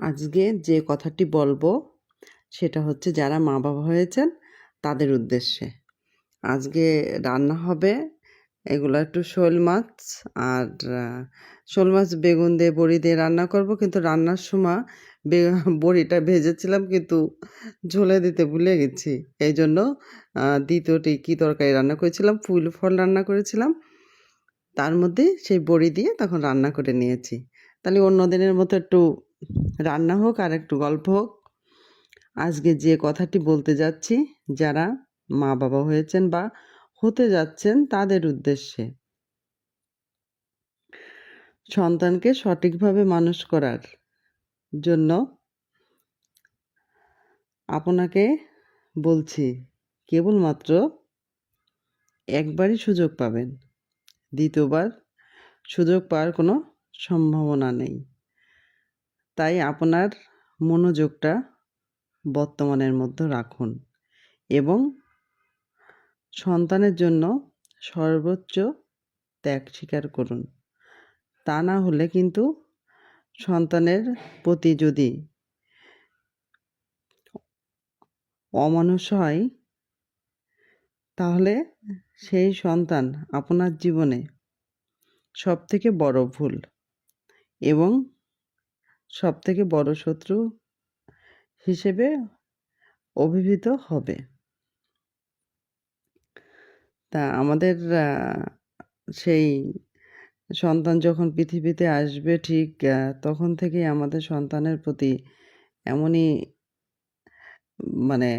আজকে যে কথাটি বলব, সেটা হচ্ছে যারা মা বাবা হয়েছেন, তাদের উদ্দেশ্যে। আজকে রান্না হবে এগুলো একটু শোল মাছ আর শোল মাছ বেগুন দিয়ে বড়ি দিয়ে রান্না করব, কিন্তু রান্নার সময় বড়িটা ভেজেছিলাম, কিন্তু ঝোলে দিতে ভুলে গেছি। এই জন্য দ্বিতীয়টি কী তরকারি রান্না করেছিলাম, ফুল ফল রান্না করেছিলাম। তার মধ্যে সেই বড়ি দিয়ে তখন রান্না করে নিয়েছি। তাহলে অন্য দিনের মতো একটু রান্না হোক আর একটু গল্প হোক, আজকে যে কথাটি বলতে যাচ্ছি, যারা মা বাবা হয়েছেন বা হতে যাচ্ছেন তাদের উদ্দেশ্যে। সন্তানকে সঠিকভাবে মানুষ করার জন্য আপনাকে বলছি, কেবলমাত্র একবারই সুযোগ পাবেন। দ্বিতীয়বার সুযোগ পাওয়ার কোনো সম্ভাবনা নেই। তাই আপনার মনোযোগটা বর্তমানের মধ্যে রাখুন এবং সন্তানের জন্য সর্বোচ্চ ত্যাগ স্বীকার করুন। তা না হলে কিন্তু সন্তানের প্রতি যদি অমানুষ হয়, তাহলে সেই সন্তান আপনার জীবনে সব থেকে বড় ভুল এবং সব থেকে বড় শত্রু হিসেবে অভিহিত হবে। তা আমাদের সেই সন্তান যখন পৃথিবীতে আসবে ঠিক তখন থেকেই আমাদের সন্তানের প্রতি এমনই মানে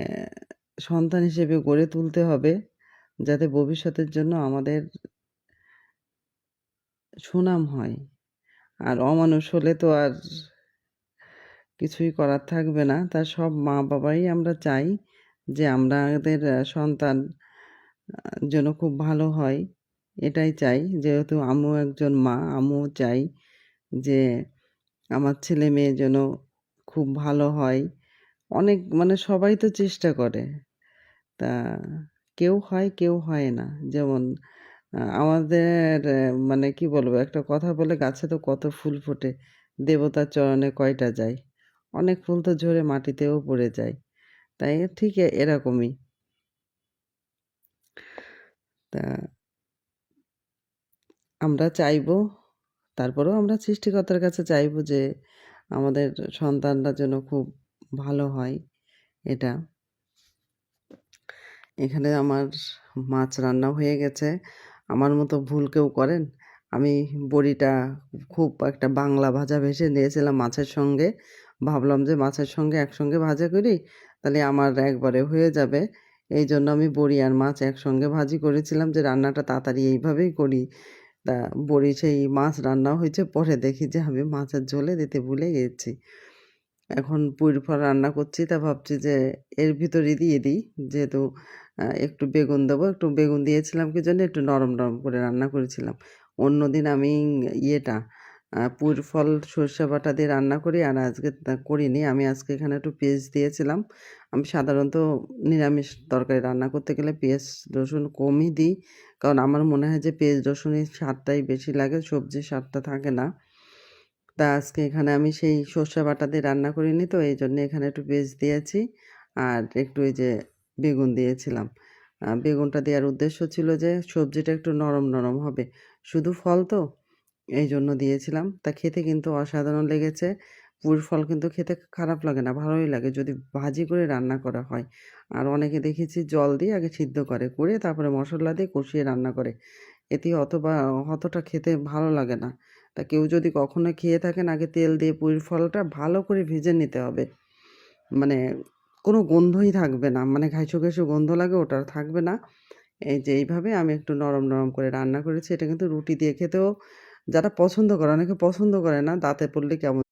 সন্তান হিসেবে গড়ে তুলতে হবে যাতে ভবিষ্যতের জন্য আমাদের সুনাম হয়। আর অমানুষ হলে তো আর কিছুই করার থাকবে না। তা সব মা বাবাই আমরা চাই যে আমাদের সন্তান যেন খুব ভালো হয়। এটাই চাই। যেহেতু আমিও একজন মা, আমিও চাই যে আমার ছেলে মেয়ে যেন খুব ভালো হয়। অনেক মানে সবাই তো চেষ্টা করে। তা কেউ হয় কেউ হয় না। যেমন আমাদের মানে কি বলব? একটা কথা বলে গাছে তো কত ফুল ফোটে। দেবতার চরণে কয়টা যায়? অনেক ফুল তো ঝরে মাটিতেও পড়ে যায়। তাই ঠিক এরকমই। তা আমরা চাইব, তারপরেও আমরা সৃষ্টিকর্তার কাছে চাইব যে আমাদের সন্তানরা যেন খুব ভালো হয়, এটা। এখানে আমার মাছ রান্না হয়ে গেছে। আমার মতো ভুল কেউ করেন? আমি বড়িটা খুব একটা বাংলা ভাজা ভেসে নিয়েছিলাম মাছের সঙ্গে। ভাবলাম যে মাছের সঙ্গে একসঙ্গে ভাজা করি, তাহলে আমার একবারে হয়ে যাবে। এই জন্য আমি বড়ি আর মাছ একসঙ্গে ভাজি করেছিলাম যে রান্নাটা তাড়াতাড়ি এইভাবেই করি। তা বড়ি সেই মাছ রান্না হয়েছে, পরে দেখি যে আমি মাছের ঝোলে দিতে ভুলে গেছি। এখন পুঁইর ফল রান্না করছি, তা ভাবছি যে এর ভিতরে দিয়ে দিই। যেহেতু একটু বেগুন দেবো, একটু বেগুন দিয়েছিলাম কি জন্য, একটু নরম নরম করে রান্না করেছিলাম। অন্যদিন আমি ইয়েটা পুঁইর ফল, সর্ষে বাটা দিয়ে রান্না করি, আর আজকে করিনি। আমি আজকে এখানে একটু পেঁয়াজ দিয়েছিলাম। আমি সাধারণত নিরামিষ তরকারি রান্না করতে গেলে পেঁয়াজ, রসুন কমই দিই, কারণ আমার মনে হয় যে পেঁয়াজ রসুনের স্বাদটাই বেশি লাগে সবজির স্বাদটা থাকে না। তা আজকে এখানে আমি সেই সর্ষে বাটা দিয়ে রান্না করিনি, তো এই জন্য এখানে একটু পেঁয়াজ দিয়েছি, আর একটু এই যে বেগুন দিয়েছিলাম। বেগুনটা দেওয়ার উদ্দেশ্য ছিল যে সবজিটা একটু নরম নরম হবে। শুধু ফল তো? এই জন্য দিয়েছিলাম। তা খেতে কিন্তু অসাধারণ লেগেছে। পুর ফল কিন্তু খেতে খারাপ লাগে না, ভালোই লাগে যদি ভাজি করে রান্না করা হয়। আর অনেকে দেখেছি জল দিয়ে আগে সিদ্ধ করে করে তারপরে মশলা দিয়ে কষিয়ে রান্না করে। এতে অথবা অতটা খেতে ভালো লাগে না। তা কেউ যদি কখনো খেয়ে থাকেন, আগে তেল দিয়ে পুঁই ফলটা ভালো করে ভেজে নিতে হবে। মানে কোনো গন্ধই থাকবে না মানে ঘাইশো ঘাইশো গন্ধ লাগে ওটা থাকবে না। এই যে এইভাবে আমি একটু নরম নরম করে রান্না করেছি। এটা কিন্তু রুটি দিয়ে খেতেও যারা পছন্দ করে অনেকে পছন্দ করে না দাঁতে পড়লে কেমন